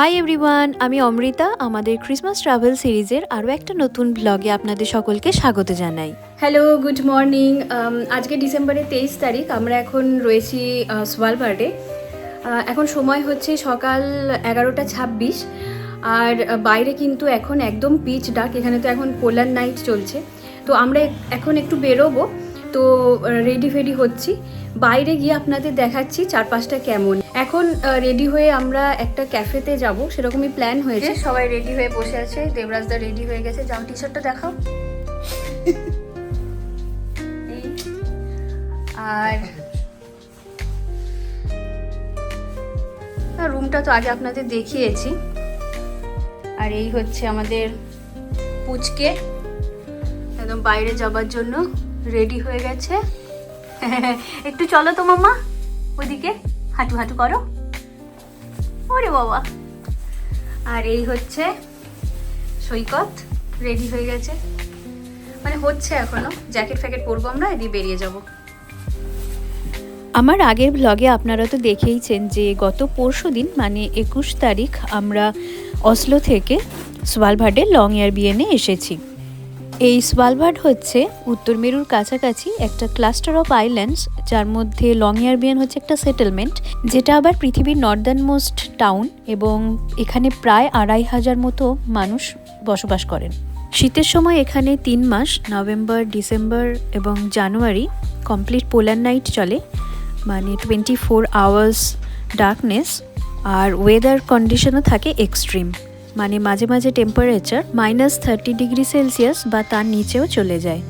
Hi everyone আমি অমৃতা, আমাদের Christmas travel সিরিজের আরও একটা নতুন ব্লগে আপনাদের সকলকে স্বাগত জানাই। হ্যালো গুড মর্নিং আজকে ডিসেম্বরের তেইশ তারিখ, আমরা এখন রয়েছি সোয়ালবার্ডে এখন সময় হচ্ছে সকাল এগারোটা ছাব্বিশ, আর বাইরে কিন্তু এখন একদম পিচ ডাক এখানে তো এখন পোলার নাইট চলছে। তো আমরা এখন একটু বেরোবো, তো রেডি ফেডি হচ্ছি। বাইরে গিয়ে আপনাদের দেখাচ্ছি চারপাশটা কেমন। এখন রেডি হয়ে আমরা একটা ক্যাফেতে যাব। সেরকমই প্ল্যান হয়েছে। সবাই রেডি হয়ে বসে আছে। দেবরাজদা রেডি হয়ে গেছে। যাও টি শার্টটা দেখাও। আর রুমটা তো আগে আপনাদের দেখিয়েছি। আর এই হচ্ছে আমাদের পুচকে। একদম বাইরে যাবার জন্য রেডি হয়ে গেছে। একটু চলো তো মামা ওদিকে। হাঁটু হাঁটু করো। ওরে বাবা। আর এই হচ্ছে সৈকত রেডি হয়ে গেছে। মানে হচ্ছে এখনও। জ্যাকেট ফ্যাকেট পরবো আমরা, এদিকে বেরিয়ে যাব। আমার আগের ব্লগে আপনারা তো দেখেইছেন যে গত পরশু দিন মানে একুশ তারিখ, আমরা অসলো থেকে সোয়ালভার্ডে লং এয়ারবিএনে এসেছি। এই সোয়ালভার্ড হচ্ছে উত্তর মেরুর কাছাকাছি একটা ক্লাস্টার অফ আইল্যান্ডস যার মধ্যে লং এয়ারবিএন হচ্ছে একটা সেটেলমেন্ট যেটা আবার পৃথিবীর নর্দার্ন মোস্ট টাউন এবং এখানে প্রায় আড়াই হাজার মতো মানুষ বসবাস করেন। শীতের সময় এখানে তিন মাস নভেম্বর ডিসেম্বর এবং জানুয়ারি কমপ্লিট পোলার নাইট চলে মানে টোয়েন্টি ফোর আওয়ার্স ডার্কনেস আর ওয়েদার কন্ডিশনও থাকে এক্সট্রিম মানে মাঝে মাঝে temperature minus thirty degree Celsius বা তার নিচেও চলে যায়।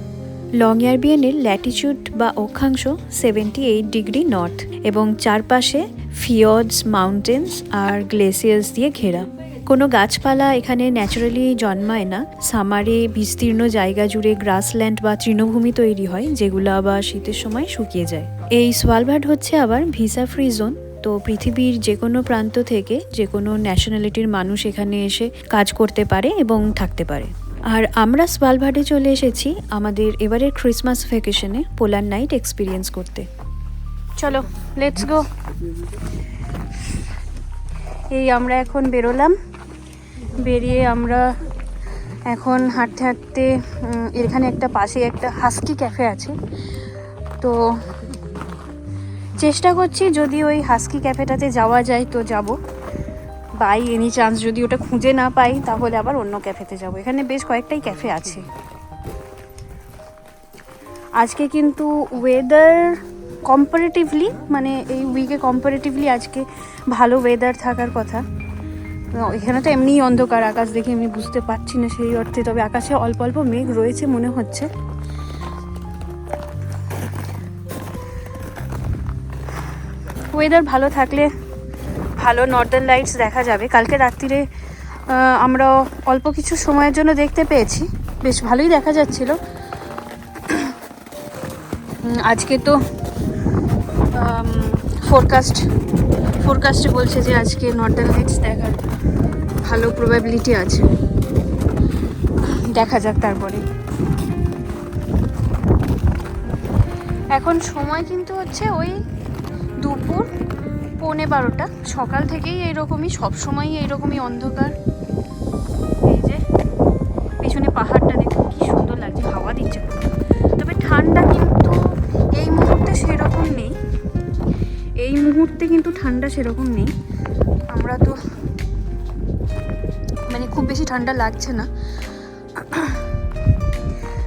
লং এয়ারবিএনের ল্যাটিচিউড বা অক্ষাংশ সেভেন্টি এইট ডিগ্রি নর্থ এবং চারপাশে ফিয়র্ডস মাউন্টেন্স আর গ্লেসিয়ার্স দিয়ে ঘেরা। কোনো গাছপালা এখানে ন্যাচারালি জন্মায় না। সামারে বিস্তীর্ণ জায়গা জুড়ে গ্রাসল্যান্ড বা তৃণভূমি তৈরি হয়, যেগুলো আবার শীতের সময় শুকিয়ে যায়। এই সোয়ালভার্ড হচ্ছে আবার ভিসা ফ্রি জোন তো পৃথিবীর যে কোনো প্রান্ত থেকে যে কোনো ন্যাশনালিটির মানুষ এখানে এসে কাজ করতে পারে এবং থাকতে পারে। আর আমরা সোয়ালভার্ডে চলে এসেছি আমাদের এবারের ক্রিসমাস ভ্যাকেশনে পোলার নাইট এক্সপিরিয়েন্স করতে। চলো লেটস গো এই আমরা এখন বেরোলাম। বেরিয়ে আমরা এখন হাঁটতে হাঁটতে এখানে একটা পাশে একটা হাস্কি ক্যাফে আছে। তো চেষ্টা করছি যদি ওই হাস্কি ক্যাফেটাতে যাওয়া যায় তো যাব। বাই এনি চান্স যদি ওটা খুঁজে না পাই, তাহলে আবার অন্য ক্যাফেতে যাব। এখানে বেশ কয়েকটাই ক্যাফে আছে। আজকে কিন্তু ওয়েদার কম্পারেটিভলি মানে এই উইকে কম্পারেটিভলি আজকে ভালো ওয়েদার থাকার কথা। এখানে তো এমনিই অন্ধকার, আকাশ দেখে আমি বুঝতে পারছি না সেই অর্থে, তবে আকাশে অল্প অল্প মেঘ রয়েছে মনে হচ্ছে। ওয়েদার ভালো থাকলে ভালো নর্দার্ন লাইটস দেখা যাবে। কালকে রাত্রিরে আমরা অল্প কিছু সময়ের জন্য দেখতে পেয়েছি। বেশ ভালোই দেখা যাচ্ছিল। আজকে তো ফোরকাস্ট ফোরকাস্টে বলছে যে আজকে নর্দার্ন লাইটস দেখার ভালো প্রবাবিলিটি আছে। দেখা যাক তারপরে। এখন সময় কিন্তু হচ্ছে ওই পৌনে বারোটা। সকাল থেকেই এইরকমই, সবসময়ই এইরকমই অন্ধকার। এই যে, পিছনে পাহাড়টা দেখুন, কি সুন্দর লাগছে, হাওয়া দিচ্ছে তবে ঠান্ডা কিন্তু এই মুহূর্তে সেরকম নেই। এই মুহূর্তে কিন্তু ঠান্ডা সেরকম নেই। আমরা তো মানে খুব বেশি ঠান্ডা লাগছে না।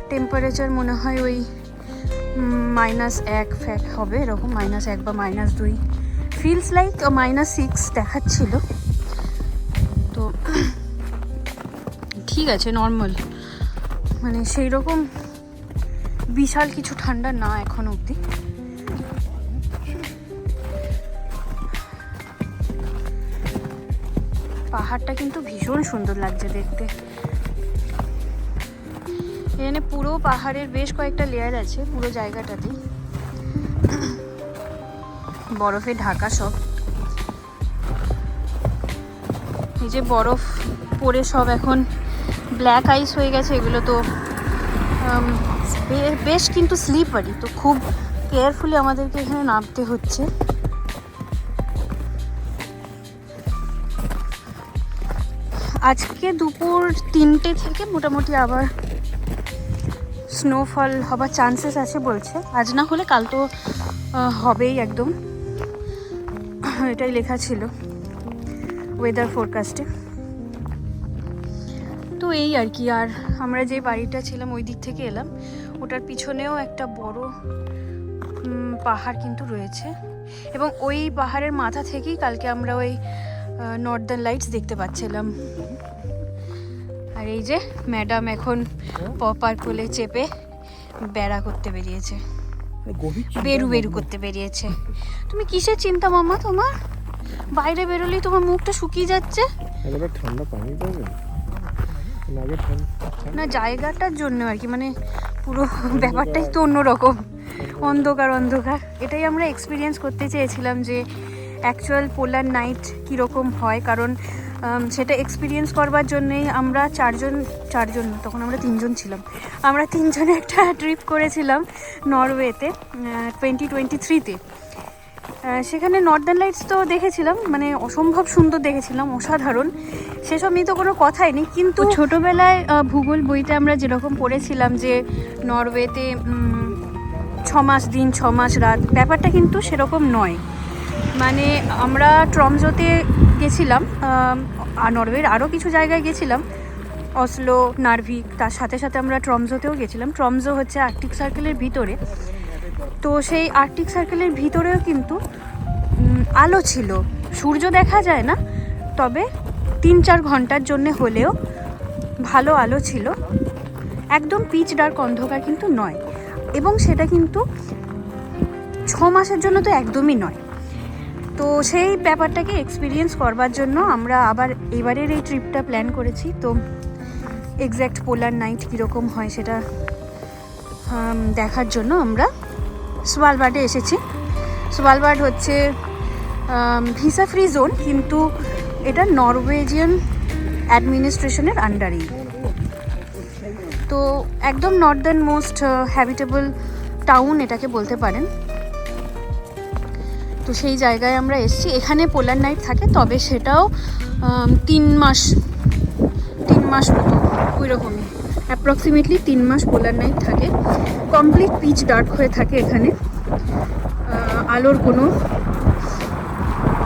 টেম্পারেচার মনে হয় ওই মাইনাস এক ফ্যাক হবে, এরকম মাইনাস এক বা মাইনাস দুই। ফিলস লাইক মাইনাস সিক্স দেখাচ্ছিল। তো ঠিক আছে নর্মাল মানে সেই রকম বিশাল কিছু ঠান্ডা না এখন অবধি। পাহাড়টা কিন্তু ভীষণ সুন্দর লাগছে দেখতে। এখানে পুরো পাহাড়ের বেশ কয়েকটা লেয়ার আছে, পুরো জায়গাটাতেই। বরফে ঢাকা সব। এই যে বরফ পরে সব এখন ব্ল্যাক আইস হয়ে গেছে, এগুলো তো বেশ কিন্তু স্লিপারি তো খুব কেয়ারফুলি আমাদেরকে এখানে নামতে হচ্ছে। আজকে দুপুর তিনটে থেকে মোটামুটি আবার স্নোফল হবার চান্সেস আছে বলছে। আজ না হলে কাল তো হবেই একদম। এটাই লেখা ছিল ওয়েদার ফোরকাস্টে তো এই আর কি আর আমরা যে বাড়িটা ছিলাম ওই দিক থেকে এলাম ওটার পিছনেও একটা বড় পাহাড় কিন্তু রয়েছে। এবং ওই পাহাড়ের মাথা থেকেই কালকে আমরা ওই নর্দার্ন লাইটস দেখতে পাচ্ছিলাম। আর এই যে ম্যাডাম এখন পপার কোলে চেপে বেড়া করতে বেরিয়েছে। বেরু বেরু করতে বেরিয়েছে। তুমি কিসের চিন্তা মামা তোমার? বাইরে বেরোলেই তোমার মুখটা শুকিয়ে যাচ্ছে। ঠান্ডা পানি পাবে না জায়গাটার জন্য আর কি মানে পুরো ব্যাপারটাই তো অন্যরকম। অন্ধকার অন্ধকার। এটাই আমরা এক্সপিরিয়েন্স করতে চেয়েছিলাম যে অ্যাকচুয়াল পোলার নাইট কীরকম হয় কারণ সেটা এক্সপিরিয়েন্স করবার জন্যেই আমরা চারজন চারজন তখন আমরা তিনজন ছিলাম। আমরা তিনজনে একটা ট্রিপ করেছিলাম নরওয়েতে টোয়েন্টি টোয়েন্টি থ্রিতে সেখানে নর্দার্ন লাইটস তো দেখেছিলাম মানে অসম্ভব সুন্দর দেখেছিলাম, অসাধারণ। সেসব নিয়ে তো কোনো কথাই নেই, কিন্তু ছোটোবেলায় ভূগোল বইতে আমরা যেরকম পড়েছিলাম যে নরওয়েতে ছ মাস দিন ছ মাস রাত, ব্যাপারটা কিন্তু সেরকম নয়। মানে আমরা ট্রমজোতে গেছিলাম নরওয়ের আরও কিছু জায়গায় গেছিলাম, অসলো, নার্ভিক, তার সাথে সাথে আমরা ট্রমজোতেও গেছিলাম। ট্রমজো হচ্ছে আর্কটিক সার্কেলের ভিতরে। তো সেই আর্কটিক সার্কেলের ভিতরেও কিন্তু আলো ছিল। সূর্য দেখা যায় না, তবে তিন চার ঘণ্টার জন্য হলেও ভালো আলো ছিল। একদম পিচ ডার্ক অন্ধকার কিন্তু নয়। এবং সেটা কিন্তু ছ মাসের জন্য তো একদমই নয়। তো সেই ব্যাপারটাকে এক্সপিরিয়েন্স করবার জন্য আমরা আবার এবারের এই ট্রিপটা প্ল্যান করেছি। তো এক্স্যাক্ট পোলার নাইট কীরকম হয় সেটা দেখার জন্য আমরা সোয়ালবার্ডে এসেছি। সোয়ালবার্ড হচ্ছে ভিসা ফ্রি জোন কিন্তু এটা নরওয়েজিয়ান অ্যাডমিনিস্ট্রেশনের আন্ডারেই তো একদম নর্দার্ন মোস্ট হ্যাবিটেবল টাউন এটাকে বলতে পারেন। তো সেই জায়গায় আমরা এসেছি। এখানে পোলার নাইট থাকে, তবে সেটাও তিন মাস তিন মাস মতো ওই রকমই অ্যাপ্রক্সিমেটলি তিন মাস পোলার নাইট থাকে। কমপ্লিট পিচ ডার্ক হয়ে থাকে এখানে। আলোর কোনো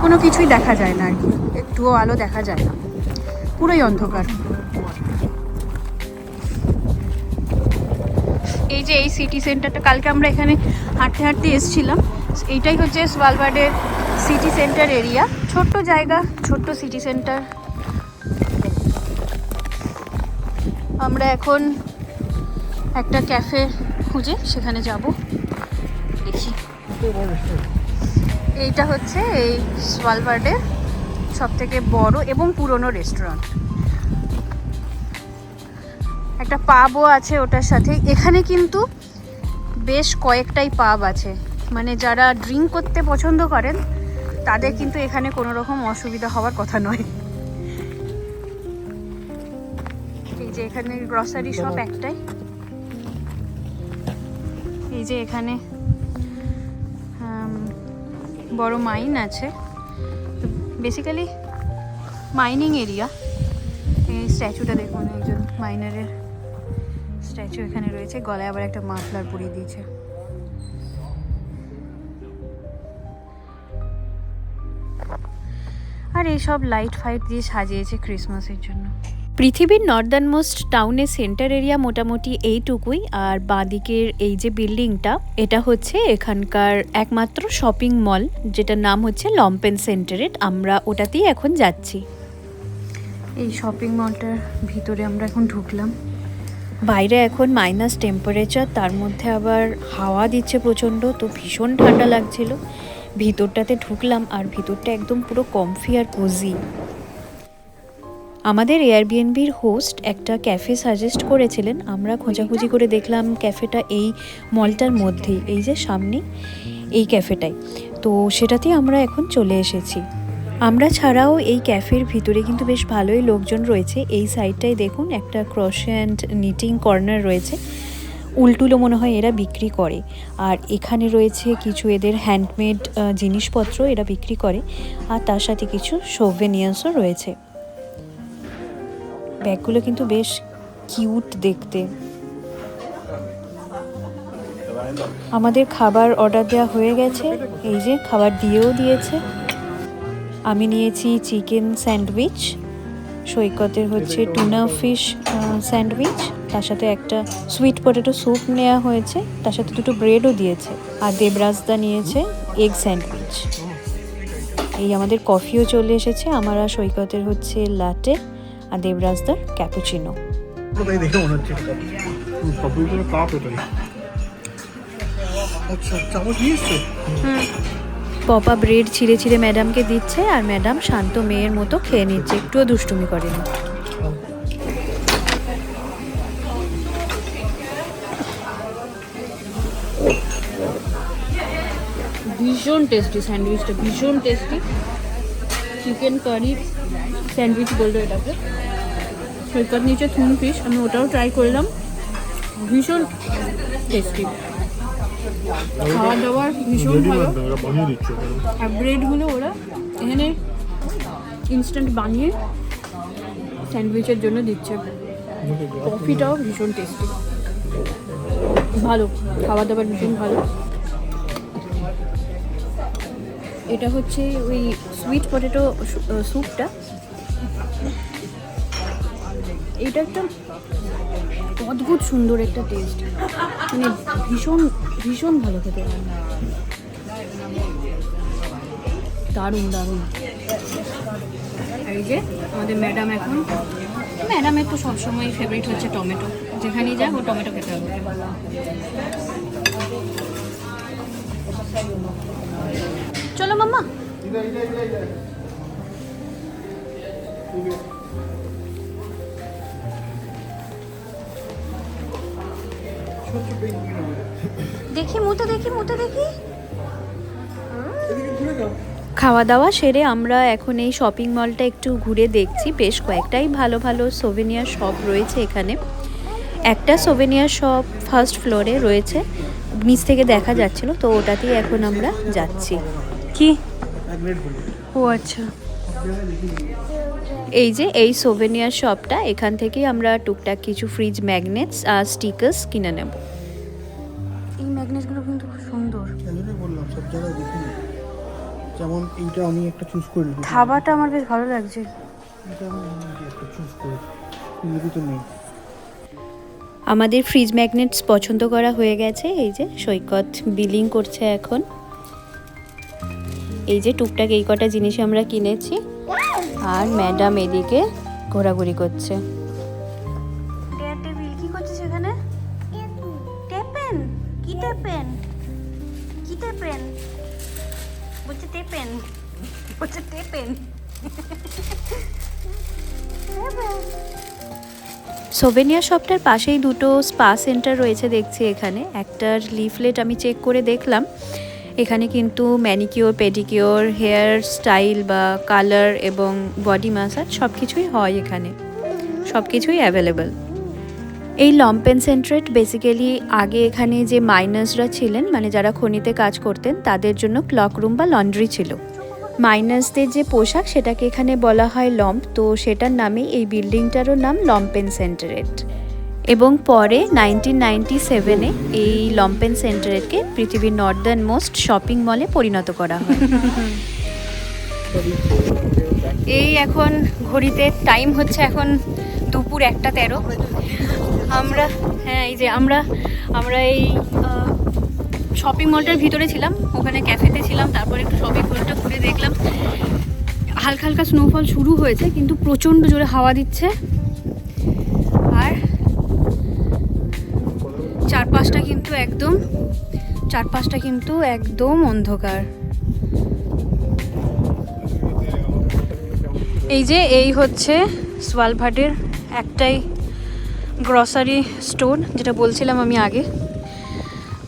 কোনো কিছুই দেখা যায় না আর কি। একটুও আলো দেখা যায় না। পুরোই অন্ধকার। এই যে এই সিটি সেন্টারটা কালকে আমরা এখানে হাঁটতে হাঁটতে এসেছিলাম। এইটাই হচ্ছে সোয়ালবার্ডের সিটি সেন্টার এরিয়া ছোট্ট জায়গা, ছোট্ট সিটি সেন্টার আমরা এখন একটা ক্যাফে খুঁজে সেখানে যাব। দেখি। এইটা হচ্ছে এই সোয়ালবার্ডের সব থেকে বড় এবং পুরনো রেস্টুরেন্ট একটা পাবও আছে ওটার সাথে। এখানে কিন্তু বেশ কয়েকটাই পাব আছে। মানে যারা ড্রিঙ্ক করতে পছন্দ করেন, তাদের কিন্তু এখানে কোনো রকম অসুবিধা হওয়ার কথা নয়। এই যে এখানে গ্রসারি শপ একটাই। এই যে এখানে বড় মাইন আছে। বেসিক্যালি মাইনিং এরিয়া এই স্ট্যাচুটা দেখুন, একজন মাইনারের স্ট্যাচু এখানে রয়েছে। গলায় আবার একটা মাফলার পরিয়ে দিয়েছে। আর এইসব লাইট ফাইট দিয়ে সাজিয়েছে ক্রিসমাসের জন্য। পৃথিবীর নর্দার্ন মোস্ট টাউনের সেন্টার এরিয়া মোটামুটি এইটুকুই আর বাঁদিকের এই যে বিল্ডিংটা এটা হচ্ছে এখানকার একমাত্র শপিং মল যেটার নাম হচ্ছে লম্পেন সেন্টারেট আমরা ওটাতেই এখন যাচ্ছি। এই শপিং মলটার ভিতরে আমরা এখন ঢুকলাম। বাইরে এখন মাইনাস টেম্পারেচার তার মধ্যে আবার হাওয়া দিচ্ছে প্রচণ্ড তো ভীষণ ঠান্ডা লাগছিল। ভিতরটাতে ঢুকলাম আর ভিতরটা একদম পুরো কমফি আর কোজি আমাদের এয়ারবিএনবির হোস্ট একটা ক্যাফে সাজেস্ট করেছিলেন। আমরা খোঁজাখুঁজি করে দেখলাম ক্যাফেটা এই মলটার মধ্যেই, এই যে সামনে এই ক্যাফেটাই তো সেটাতেই আমরা এখন চলে এসেছি। আমরা ছাড়াও এই ক্যাফের ভিতরে কিন্তু বেশ ভালোই লোকজন রয়েছে। এই সাইডটাই দেখুন, একটা ক্রশে অ্যান্ড নিটিং কর্নার রয়েছে। উল্টুলো মনে হয় এরা বিক্রি করে। আর এখানে রয়েছে কিছু এদের হ্যান্ডমেড জিনিসপত্র এরা বিক্রি করে। আর তার সাথে কিছু সোভেনিয়ার্সও রয়েছে। ব্যাগগুলো কিন্তু বেশ কিউট দেখতে। আমাদের খাবার অর্ডার দেওয়া হয়ে গেছে। এই যে খাবার দিয়েও দিয়েছে। আমি নিয়েছি চিকেন স্যান্ডউইচ সৈকতের হচ্ছে টুনা ফিশ স্যান্ডউইচ তার সাথে একটা সুইট পটেটো স্যুপ নেওয়া হয়েছে। তার সাথে দুটো ব্রেডও দিয়েছে। আর দেবরাজদা নিয়েছে এগ স্যান্ডউইচ এই আমাদের কফিও চলে এসেছে। আমার আর সৈকতের হচ্ছে লাটে আর দেবরাজদার ক্যাপুচিনো পপা ব্রেড ছিঁড়ে ছিঁড়ে ম্যাডামকে দিচ্ছে। আর ম্যাডাম শান্ত মেয়ের মতো খেয়ে নিচ্ছে। একটুও দুষ্টুমি করেনি। ভীষণ টেস্টি স্যান্ডউইচটা ভীষণ টেস্টি চিকেন কারি স্যান্ডউইচ বলল এটাকে। সৈকত নিচে থুন ফিশ আমি ওটাও ট্রাই করলাম। ভীষণ টেস্টি খাওয়া দাওয়ার ভীষণ ভালো। আর ব্রেডগুলো ওরা এখানে ইনস্ট্যান্ট বানিয়ে স্যান্ডউইচের জন্য দিচ্ছে। কফিটাও ভীষণ টেস্টি ভালো খাওয়া দাওয়ার ভীষণ ভালো। এটা হচ্ছে ওই সুইট পটেটো স্যুপটা এটা একটা অদ্ভুত সুন্দর একটা টেস্ট মানে ভীষণ ভীষণ ভালো খেতে দারুণ দারুণ। এই যে আমাদের ম্যাডাম এখন? ম্যাডামের তো সবসময় ফেভারিট হচ্ছে টমেটো। যেখানেই যাক ও টমেটো খেতে হবে। চলো মাম্মা। দেখি, মুতে দেখি মুতে দেখি। খাওয়া দাওয়া সেরে আমরা এখন এই শপিং মলটা একটু ঘুরে দেখছি। বেশ কয়েকটাই ভালো ভালো সোভেনিয়ার শপ রয়েছে এখানে। একটা সোভেনিয়ার শপ ফার্স্ট ফ্লোরে রয়েছে। নিচ থেকে দেখা যাচ্ছিল, তো ওটাতেই এখন আমরা যাচ্ছি। কি? ও আচ্ছা। এই যে এই সোভেনিয়ার শপটা এখান থেকেই আমরা টুকটাক কিছু ফ্রিজ ম্যাগনেটস আর স্টিকার্স কিনে নেব। এই ম্যাগনেটসগুলো কিন্তু খুব সুন্দর। বললাম সব জায়গায় দেখিনি। যেমন এইটা আমি একটা চুজ করে নিই খাবারটা আমার বেশ ভালো লাগছে। এটা আমি একটা চুজ করে তো নেই। আমাদের ফ্রিজ ম্যাগনেটস পছন্দ করা হয়ে গেছে এই যে সৈকত বিলিং করছে এখন। এই যে টুকটাক এই কটা জিনিস আমরা কিনেছি। আর ম্যাডাম এদিকে ঘোরাঘুরি করছে। সোভেনিয়া শপটার পাশেই দুটো স্পা সেন্টার রয়েছে দেখছি এখানে। একটার লিফলেট আমি চেক করে দেখলাম। এখানে কিন্তু ম্যানিকিওর পেডিকিওর হেয়ার স্টাইল বা কালার এবং বডি মাসাজ সব কিছুই হয় এখানে। সব কিছুই অ্যাভেলেবেল এই লম্পেন সেন্ট্রেট বেসিক্যালি আগে এখানে যে মাইনার্সরা ছিলেন মানে যারা খনিতে কাজ করতেন, তাদের জন্য ক্লক রুম বা লন্ড্রি ছিল। মাইনার্সদের যে পোশাক, সেটাকে এখানে বলা হয় লম্প তো সেটার নামেই এই বিল্ডিংটারও নাম লম্পেন সেন্টারেট এবং পরে নাইনটিন নাইনটি সেভেনে এই লম্পেন সেন্টারেটকে পৃথিবীর নর্দার্ন মোস্ট শপিং মলে পরিণত করা হয়। এই এখন ঘড়িতে টাইম হচ্ছে এখন দুপুর একটা তেরো। আমরা হ্যাঁ এই যে আমরা আমরা এই শপিং মলটার ভিতরে ছিলাম, ওখানে ক্যাফেতে ছিলাম, তারপর একটু শপিং মলটা ঘুরে দেখলাম। হালকা হালকা স্নোফল শুরু হয়েছে, কিন্তু প্রচণ্ড জোরে হাওয়া দিচ্ছে। চারপাশটা কিন্তু একদম চার পাঁচটা কিন্তু একদম অন্ধকার। এই যে এই হচ্ছে সোয়ালভাটের একটাই গ্রসারি স্টোর যেটা বলছিলাম আমি আগে।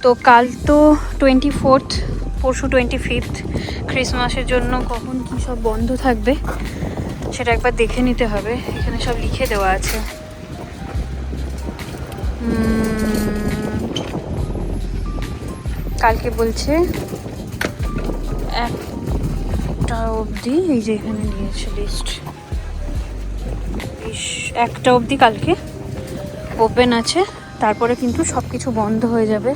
তো কাল তো টোয়েন্টি ফোর্থ পরশু টোয়েন্টি ফিফথ ক্রিসমাসের জন্য কখন কী সব বন্ধ থাকবে সেটা একবার দেখে নিতে হবে। এখানে সব লিখে দেওয়া আছে। উম, কালকে বলছে একটা অবধি, এই যে এখানে দিয়েছে লিস্ট একটা অবধি কালকে ওপেন আছে, তারপরে কিন্তু সব কিছু বন্ধ হয়ে যাবে।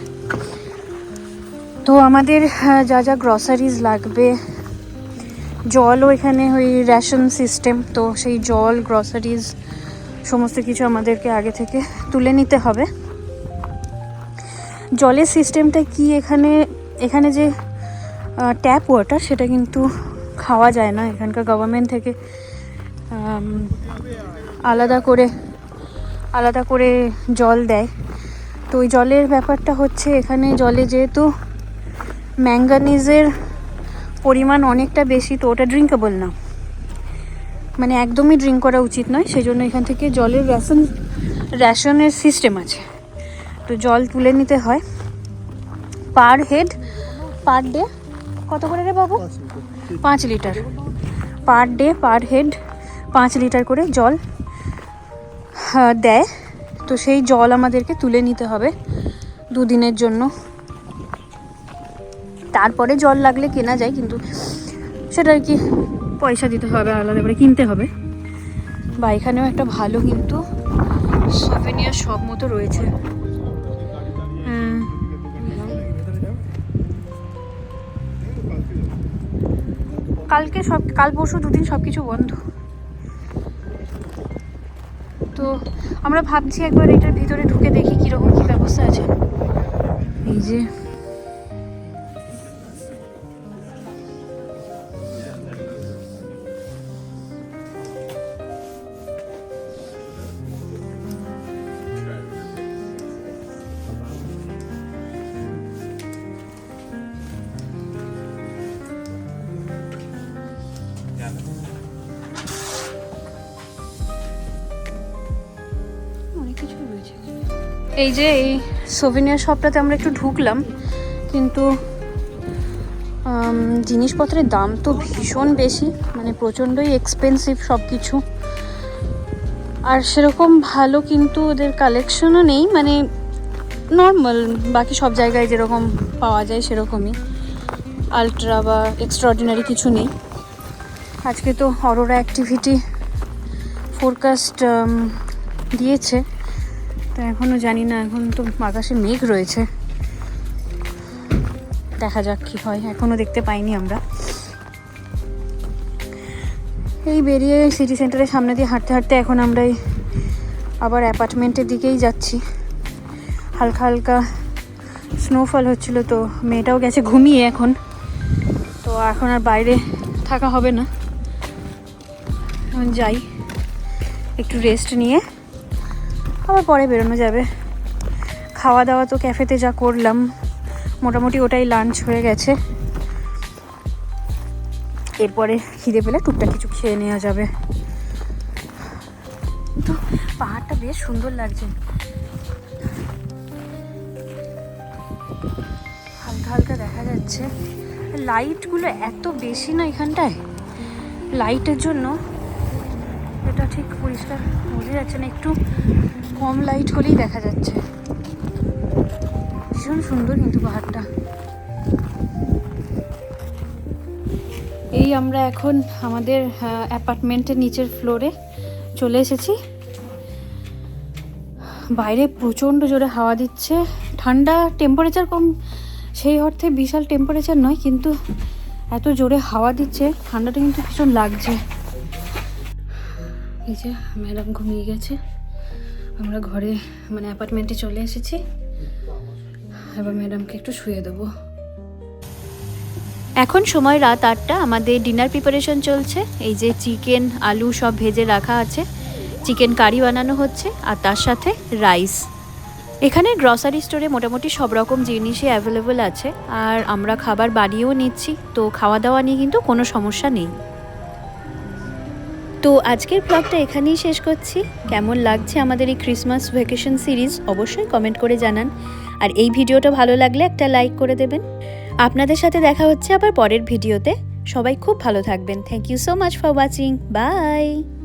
তো আমাদের যা যা গ্রসারিজ লাগবে, জলও এখানে ওই রেশন সিস্টেম তো সেই জল গ্রসারিজ সমস্ত কিছু আমাদেরকে আগে থেকে তুলে নিতে হবে। জলের সিস্টেমটা কি এখানে এখানে যে ট্যাপ ওয়াটার সেটা কিন্তু খাওয়া যায় না। এখানকার গভর্নমেন্ট থেকে আলাদা করে আলাদা করে জল দেয়। তো ওই জলের ব্যাপারটা হচ্ছে এখানে জলে যেহেতু ম্যাঙ্গানিজের পরিমাণ অনেকটা বেশি, তো ওটা ড্রিঙ্কেবল না। মানে একদমই ড্রিঙ্ক করা উচিত নয় সেই জন্য এখান থেকে জলের রেশন রেশনের সিস্টেম আছে। তো জল তুলে নিতে হয়। পার হেড পার ডে কত করে রে বাবু? পাঁচ litre. Per day per head পাঁচ লিটার করে জল দেয়। তো সেই জল আমাদেরকে তুলে নিতে হবে দুদিনের জন্য। তারপরে জল লাগলে কেনা যায় কিন্তু সেটা আর কি পয়সা দিতে হবে আলাদা করে কিনতে হবে। বা এখানেও একটা ভালো কিন্তু সভেনিয়ার সব মতো রয়েছে। কালকে সব, কাল পরশু দুদিন সব কিছু বন্ধ। তো আমরা ভাবছি একবার এটার ভিতরে ঢুকে দেখি কীরকম কী ব্যবস্থা আছে। এই যে এই যে এই সোভেনিয়ার শপটাতে আমরা একটু ঢুকলাম, কিন্তু জিনিসপত্রের দাম তো ভীষণ বেশি মানে প্রচণ্ডই এক্সপেন্সিভ সব কিছু আর সেরকম ভালো কিন্তু ওদের কালেকশনও নেই মানে নর্মাল বাকি সব জায়গায় যেরকম পাওয়া যায় সেরকমই। আলট্রা বা এক্সট্রাঅর্ডিনারি কিছু নেই। আজকে তো অরোরা অ্যাক্টিভিটি ফোরকাস্ট দিয়েছে। তো এখনও জানি না, এখন তো আকাশে মেঘ রয়েছে। দেখা যাক কী হয় এখনও দেখতে পাইনি আমরা। এই বেরিয়ে সিটি সেন্টারের সামনে দিয়ে হাঁটতে হাঁটতে এখন আমরা আবার অ্যাপার্টমেন্টের দিকেই যাচ্ছি। হালকা হালকা স্নোফল হচ্ছিল তো মেয়েটাও গেছে ঘুমিয়ে এখন। তো এখন আর বাইরে থাকা হবে না। এখন যাই, একটু রেস্ট নিয়ে। আবার পরে বেরোনো যাবে। খাওয়া দাওয়া তো ক্যাফেতে যা করলাম, মোটামুটি ওটাই লাঞ্চ হয়ে গেছে। এরপরে খিদে পেলে টুকটাক কিছু খেয়ে নেওয়া যাবে। তো পাহাড়টা বেশ সুন্দর লাগছে। হালকা হালকা দেখা যাচ্ছে। লাইটগুলো এত বেশি না এখানটায়। লাইটের জন্য এটা ঠিক পরিষ্কার বোঝা যাচ্ছে না, একটু কম লাইট হলেই দেখা যাচ্ছে। ভীষণ সুন্দর কিন্তু পাহাড়টা। এই আমরা এখন আমাদের অ্যাপার্টমেন্টের নিচের ফ্লোরে চলে এসেছি। বাইরে প্রচণ্ড জোরে হাওয়া দিচ্ছে। ঠান্ডা টেম্পারেচার কম, সেই অর্থে বিশাল টেম্পারেচার নয়, কিন্তু এত জোরে হাওয়া দিচ্ছে, ঠান্ডাটা কিন্তু ভীষণ লাগছে। এই যে ম্যাডাম ঘুমিয়ে গেছে। আমরা ঘরে মানে অ্যাপার্টমেন্টে চলে এসেছি। এবার ম্যাডামকে একটু শুয়ে দেবো। এখন সময় রাত আটটা, আমাদের ডিনার প্রিপারেশন চলছে। এই যে চিকেন, আলু সব ভেজে রাখা আছে। চিকেন কারি বানানো হচ্ছে, আর তার সাথে রাইস এখানে গ্রসারি স্টোরে মোটামুটি সব রকম জিনিসই অ্যাভেলেবল আছে। আর আমরা খাবার বানিয়েও নিচ্ছি, তো খাওয়া দাওয়া নিয়ে কিন্তু কোনো সমস্যা নেই। তো আজকের ব্লগটা এখানেই শেষ করছি। কেমন লাগছে আমাদের এই ক্রিসমাস ভ্যাকেশন সিরিজ অবশ্যই কমেন্ট করে জানান। আর এই ভিডিওটা ভালো লাগলে একটা লাইক করে দেবেন। আপনাদের সাথে দেখা হচ্ছে আবার পরের ভিডিওতে। সবাই খুব ভালো থাকবেন। Thank you so much for watching bye